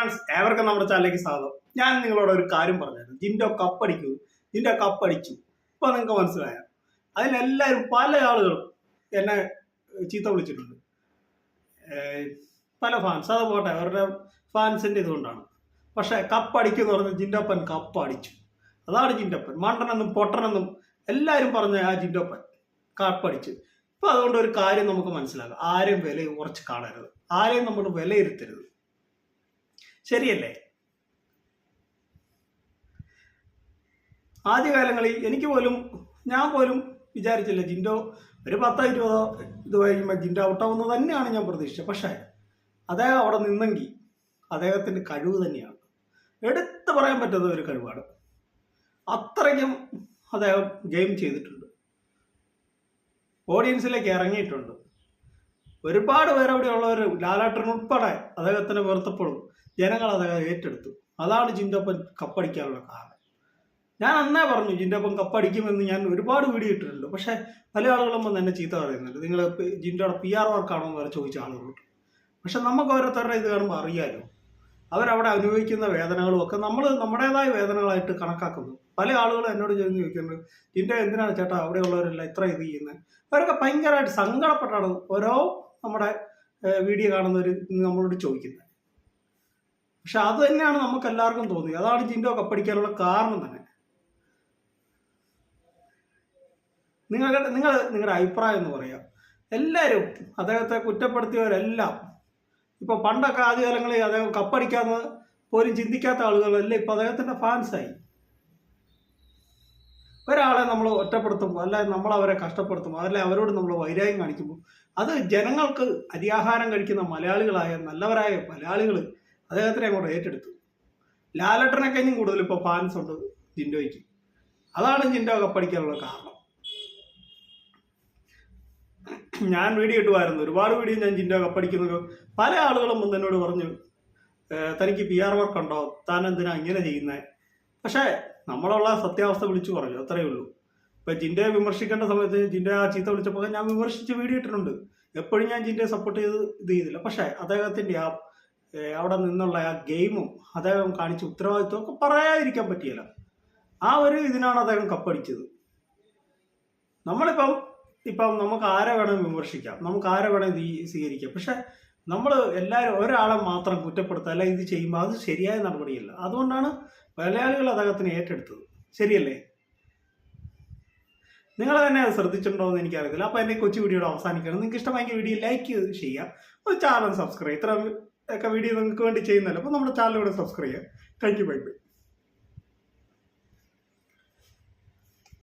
Friends ഏവർക്കും നമ്മുടെ ചാനലിലേക്ക് സ്വാഗതം. ഞാൻ നിങ്ങളോട് ഒരു കാര്യം പറഞ്ഞായിരുന്നു. ജിൻഡോ കപ്പടിക്കൂ. ജിൻഡോ കപ്പടിച്ചു. ഇപ്പൊ നിങ്ങൾക്ക് മനസ്സിലായ? അതിലെല്ലാവരും പല ആളുകളും എന്നെ ചീത്ത വിളിച്ചിട്ടുണ്ട്. പല ഫാൻസ് അത് പോട്ടെ അവരുടെ ഫാൻസിന്റെ ഇതുകൊണ്ടാണ്. പക്ഷെ കപ്പടിക്കും എന്ന് പറഞ്ഞ ജിൻഡോപ്പൻ കപ്പടിച്ചു. അതാണ് ജിൻഡോപ്പൻ. മണ്ടനെന്നും പൊട്ടനെന്നും എല്ലാവരും പറഞ്ഞ ആ ജിൻഡോപ്പൻ കപ്പടിച്ചു. ഇപ്പൊ അതുകൊണ്ട് ഒരു കാര്യം നമുക്ക് മനസ്സിലാക്കാം. ആരെയും വില കുറച്ച് കാണരുത്. ആരെയും നമ്മൾ വിലയിരുത്തരുത്. ശരിയല്ലേ? ആദ്യകാലങ്ങളിൽ എനിക്ക് പോലും ഞാൻ പോലും വിചാരിച്ചില്ല ജിൻഡോ ഒരു പത്തോ ഇരുപതോ ഇത് കഴിയുമ്പോൾ ജിൻഡോ ഔട്ടാവുന്നത് തന്നെയാണ് ഞാൻ പ്രതീക്ഷിച്ചത്. പക്ഷേ അദ്ദേഹം അവിടെ നിന്നെങ്കിൽ അദ്ദേഹത്തിന്റെ കഴിവ് തന്നെയാണ്. എടുത്തു പറയാൻ പറ്റുന്ന ഒരു കഴിവാണ്. അത്രയ്ക്കും അദ്ദേഹം ഗെയിം ചെയ്തിട്ടുണ്ട്. ഓഡിയൻസിലേക്ക് ഇറങ്ങിയിട്ടുണ്ട്. ഒരുപാട് പേരവിടെയുള്ളവർ ലാലാട്ടൻ ഉൾപ്പെടെ അദ്ദേഹത്തിനെ വെറുത്തപ്പോഴും ജനങ്ങൾ അത് ഏറ്റെടുത്തു. അതാണ് ചിന്തപ്പൻ കപ്പടിക്കാനുള്ള കാരണം. ഞാൻ അന്നേ പറഞ്ഞു ജിൻഡോപ്പൻ കപ്പടിക്കുമെന്ന് ഞാൻ ഒരുപാട് വീഡിയോ ഇട്ടിട്ടുണ്ട്. പക്ഷേ പല ആളുകളും വന്ന് എന്നെ ചീത്ത പറയുന്നുണ്ട്. നിങ്ങൾ ജിന്റെ പി ആർ വർക്കാണോ എന്ന് വരെ ചോദിച്ച ആളുകളുണ്ട് പക്ഷെ നമുക്ക് ഓരോരുത്തരുടെ ഇത് കാണുമ്പോൾ അറിയാലോ. അവരവിടെ അനുഭവിക്കുന്ന വേദനകളും ഒക്കെ നമ്മൾ നമ്മുടേതായ വേദനകളായിട്ട് കണക്കാക്കുന്നു. പല ആളുകളും എന്നോട് ചോദിച്ചു ചോദിക്കുന്നത് ജിന്റെ എന്തിനാണ് ചേട്ടാ അവിടെയുള്ളവരെല്ലാം ഇത്ര ഇത് ചെയ്യുന്നത് അവരൊക്കെ ഭയങ്കരമായിട്ട് സങ്കടപ്പെട്ടാണ് ഓരോ നമ്മുടെ വീഡിയോ കാണുന്നവർ നമ്മളോട് ചോദിക്കുന്നത് പക്ഷെ അത് തന്നെയാണ് നമുക്ക് എല്ലാവർക്കും തോന്നിയത്. അതാണ് ജിൻഡോ കപ്പടിക്കാനുള്ള കാരണം തന്നെ. നിങ്ങളുടെ നിങ്ങൾ നിങ്ങളുടെ അഭിപ്രായം എന്ന് പറയാം. എല്ലാവരും അദ്ദേഹത്തെ കുറ്റപ്പെടുത്തിയവരെല്ലാം ഇപ്പോൾ പണ്ടൊക്കെ ആദ്യകാലങ്ങളിൽ അദ്ദേഹം കപ്പടിക്കാന്ന് പോലും ചിന്തിക്കാത്ത ആളുകളല്ല ഇപ്പോൾ അദ്ദേഹത്തിന്റെ ഫാൻസായി. ഒരാളെ നമ്മൾ ഒറ്റപ്പെടുത്തുമ്പോൾ അല്ല നമ്മൾ അവരെ കഷ്ടപ്പെടുത്തുമ്പോൾ അതല്ല അവരോട് നമ്മൾ വൈരാഗ്യം കാണിക്കുമ്പോൾ അത് ജനങ്ങൾക്ക് അരിയാഹാരം കഴിക്കുന്ന മലയാളികളായ നല്ലവരായ മലയാളികൾ അദ്ദേഹത്തിനെ അങ്ങോട്ട് ഏറ്റെടുത്തു. ലാലട്ടനെ കഴിഞ്ഞും കൂടുതൽ ഇപ്പോൾ ഫാൻസ് ഉണ്ട് ജിൻഡോയ്ക്ക്. അതാണ് ജിൻഡോ കപ്പടിക്കാനുള്ള കാരണം. ഞാൻ വീഡിയോ ഇട്ടുമായിരുന്നു ഒരുപാട് വീഡിയോ ഞാൻ ജിൻഡോ കപ്പടിക്കുന്നത് പല ആളുകളും വന്ന് എന്നോട് പറഞ്ഞു തനിക്ക് പി ആർ വർക്ക് ഉണ്ടോ? താൻ എന്തിനാ ഇങ്ങനെ ചെയ്യുന്നത് പക്ഷേ നമ്മളുള്ള സത്യാവസ്ഥ വിളിച്ചു പറഞ്ഞു. അത്രയേ ഉള്ളൂ. ഇപ്പം ജിൻഡയെ വിമർശിക്കേണ്ട സമയത്ത് ജിൻഡെ ആ ചീത്ത വിളിച്ചപ്പോൾ ഞാൻ വിമർശിച്ച് വീഡിയോ ഇട്ടിട്ടുണ്ട്. എപ്പോഴും ഞാൻ ജിൻഡയെ സപ്പോർട്ട് ചെയ്ത് ഇത് ചെയ്തില്ല. പക്ഷേ അദ്ദേഹത്തിന്റെ ആ അവിടെ നിന്നുള്ള ആ ഗെയിമും അദ്ദേഹം കാണിച്ച ഉത്തരവാദിത്വം ഒക്കെ പറയാതിരിക്കാൻ പറ്റിയല്ല. ആ ഒരു ഇതിനാണ് അദ്ദേഹം കപ്പടിച്ചത്. നമ്മളിപ്പം ഇപ്പം നമുക്ക് ആരെ വേണമെങ്കിൽ വിമർശിക്കാം. നമുക്ക് ആരെ ഈ സ്വീകരിക്കാം. പക്ഷെ നമ്മൾ എല്ലാവരും ഒരാളെ മാത്രം കുറ്റപ്പെടുത്തുക അല്ല ഇത് ചെയ്യുമ്പോൾ അത് ശരിയായ നടപടിയല്ല. അതുകൊണ്ടാണ് മലയാളികൾ അദ്ദേഹത്തിന് ഏറ്റെടുത്തത്. ശരിയല്ലേ? നിങ്ങൾ തന്നെ അത് ശ്രദ്ധിച്ചിട്ടുണ്ടോ എന്ന് എനിക്കറിയത്തില്ല. അപ്പോൾ എന്റെ കൊച്ചു വീഡിയോയുടെ അവസാനിക്കണം നിങ്ങൾക്ക് ഇഷ്ടമായെങ്കിൽ വീഡിയോ ലൈക്ക് ചെയ്യുക ഒരു ചാനൽ സബ്സ്ക്രൈബ്. ഇത്ര ഒക്കെ വീഡിയോ നിങ്ങൾക്ക് വേണ്ടി ചെയ്യുന്നല്ലോ അപ്പോൾ നമ്മുടെ ചാനലിലൂടെ സബ്സ്ക്രൈബ് ചെയ്യുക താങ്ക് യു ബൈ ബൈ